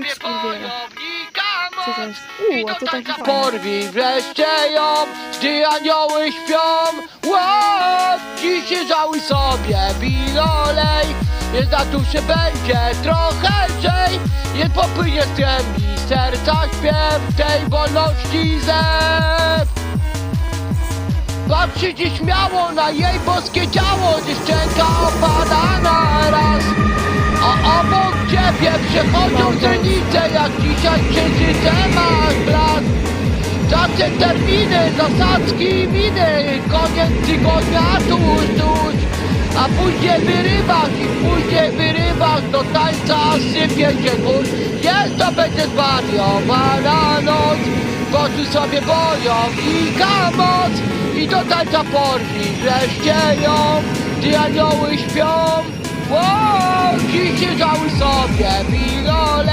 sobie skurwiela. bojownika Co to moc jest? i Uuu, a do to taki tańca fajny. porwi wreszcie ją, gdy anioły śpią. Ło, dziś żałuj sobie, bilolej, jest na duszy będzie trochę lżej, jest popłynie z kremi serca śpiew tej wolności zew. Patrzy nieśmiało na jej boskie ciało, gdy ciebie przechodzą źrenice, jak dzisiaj księżyce masz blask. Czasem terminy, zasadzki, miny, koniec tygodnia tuż, tuż. A później wyrywasz i później wyrywasz, do tańca sypie się kurz. Jest to będzie zwariowana noc, poczuj sobie bojownika moc i do tańca porwi wreszcie ją, gdy anioły śpią. Ło, dziś żałuj sobie, milole.